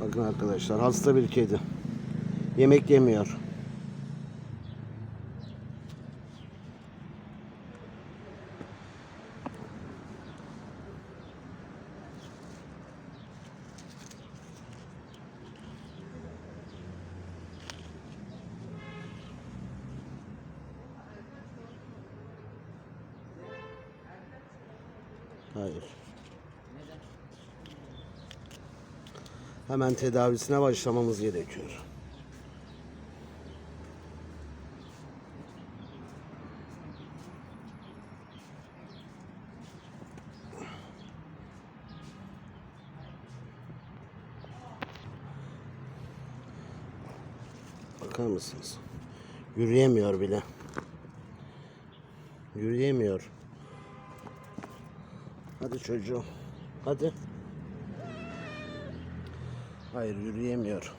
Bakın arkadaşlar hasta bir kedi. Yemek yemiyor. Hayır. Hemen tedavisine başlamamız gerekiyor. Bakar mısınız? Yürüyemiyor bile. Yürüyemiyor. Hadi çocuğum. Hadi. Hayır yürüyemiyor.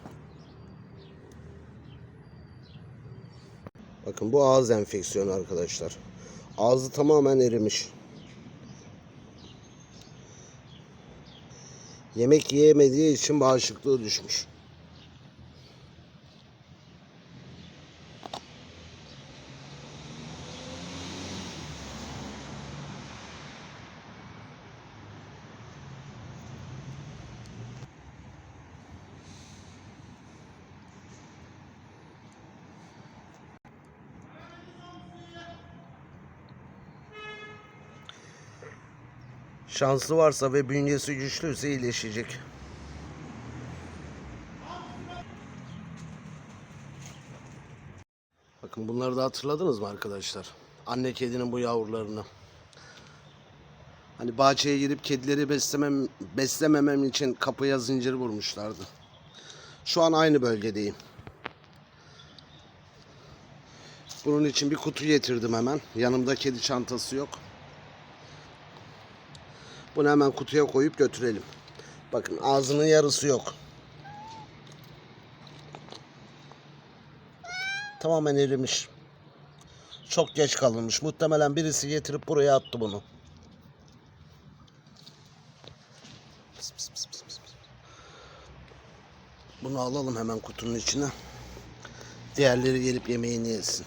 Bakın bu ağız enfeksiyonu arkadaşlar. Ağzı tamamen erimiş. Yemek yiyemediği için bağışıklığı düşmüş. Şansı varsa ve bünyesi güçlüyse iyileşecek. Bakın bunları da hatırladınız mı arkadaşlar? Anne kedinin bu yavrularını. Hani bahçeye girip kedileri beslemem, beslememem için kapıya zincir vurmuşlardı. Şu an aynı bölgedeyim. Bunun için bir kutu getirdim hemen. Yanımda kedi çantası yok. Bunu hemen kutuya koyup götürelim. Bakın ağzının yarısı yok. Tamamen erimiş. Çok geç kalınmış. Muhtemelen birisi getirip buraya attı bunu. Bunu alalım hemen kutunun içine. Diğerleri gelip yemeğini yesin.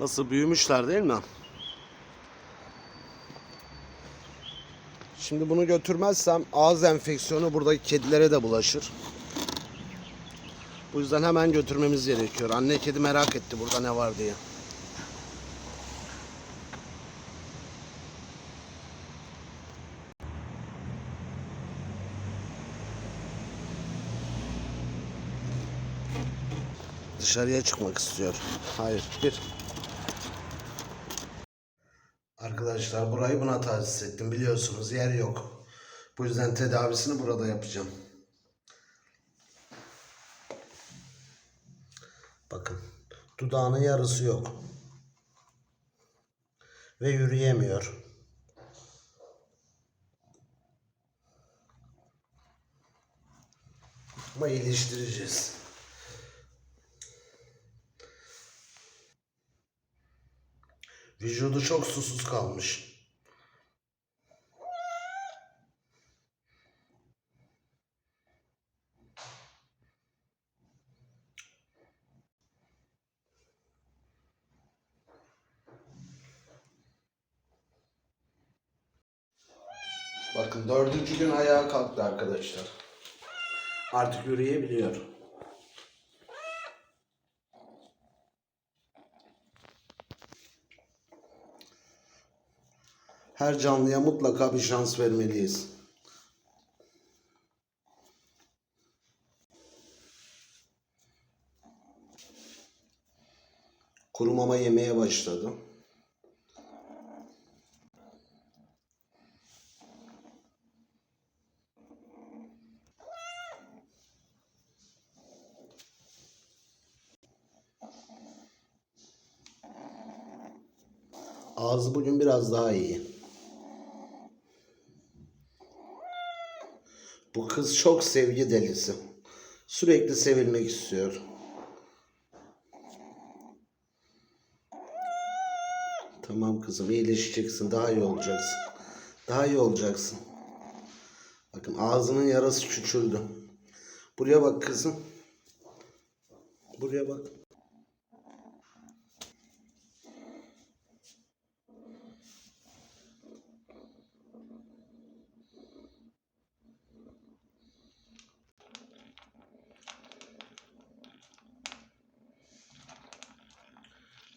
Nasıl büyümüşler değil mi? Şimdi bunu götürmezsem ağız enfeksiyonu buradaki kedilere de bulaşır. Bu yüzden hemen götürmemiz gerekiyor. Anne kedi merak etti burada ne var diye. Dışarıya çıkmak istiyor. Hayır, bir. Arkadaşlar burayı buna tahsis ettim biliyorsunuz yer yok. Bu yüzden tedavisini burada yapacağım. Bakın dudağının yarısı yok. Ve yürüyemiyor. Ama iyileştireceğiz. Vücudu çok susuz kalmış. Bakın dördüncü gün ayağa kalktı arkadaşlar. Artık yürüyebiliyor. Her canlıya mutlaka bir şans vermeliyiz. Kuru mama yemeye başladı. Ağzı bugün biraz daha iyi. Bu kız çok sevgi delisi. Sürekli sevilmek istiyor. Tamam kızım iyileşeceksin. Daha iyi olacaksın. Daha iyi olacaksın. Bakın ağzının yarası küçüldü. Buraya bak kızım. Buraya bak.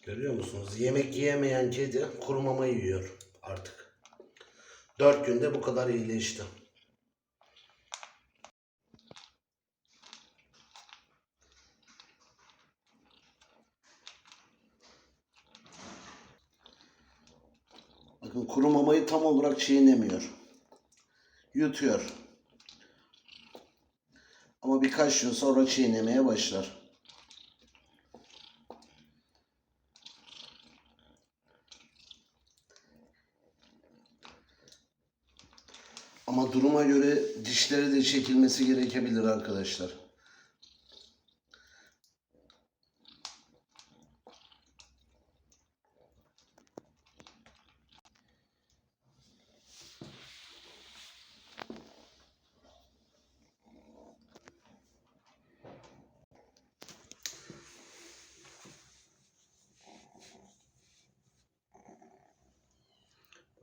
Görüyor musunuz? Yemek yiyemeyen kedi kuru mama yiyor artık. Dört günde bu kadar iyileşti. Bakın kuru mamayı tam olarak çiğnemiyor. Yutuyor. Ama birkaç gün sonra çiğnemeye başlar. Ama duruma göre dişleri de çekilmesi gerekebilir arkadaşlar.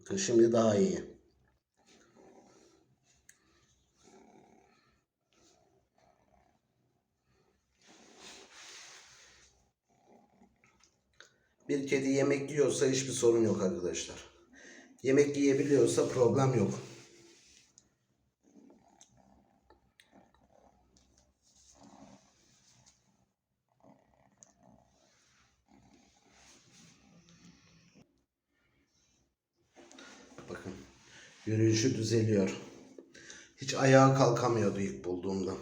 Bakın şimdi daha iyi. Bir kedi yemek yiyorsa hiçbir sorun yok arkadaşlar. Yemek yiyebiliyorsa problem yok. Bakın yürüyüşü düzeliyor. Hiç ayağa kalkamıyordu ilk bulduğumda.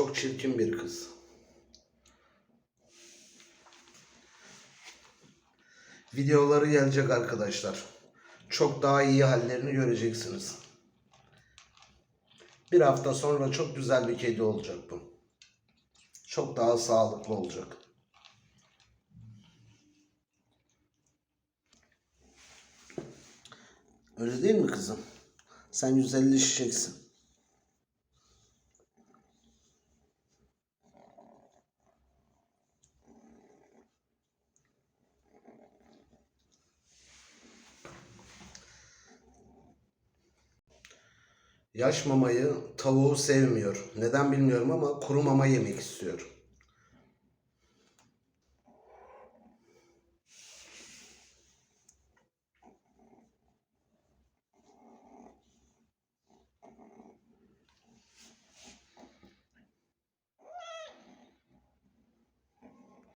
Çok çirkin bir kız. Videoları gelecek arkadaşlar. Çok daha iyi hallerini göreceksiniz. Bir hafta sonra çok güzel bir kedi olacak bu. Çok daha sağlıklı olacak. Öyle değil mi kızım? Sen güzelleşeceksin. Yaş mamayı tavuğu sevmiyor. Neden bilmiyorum ama kuru mama yemek istiyor.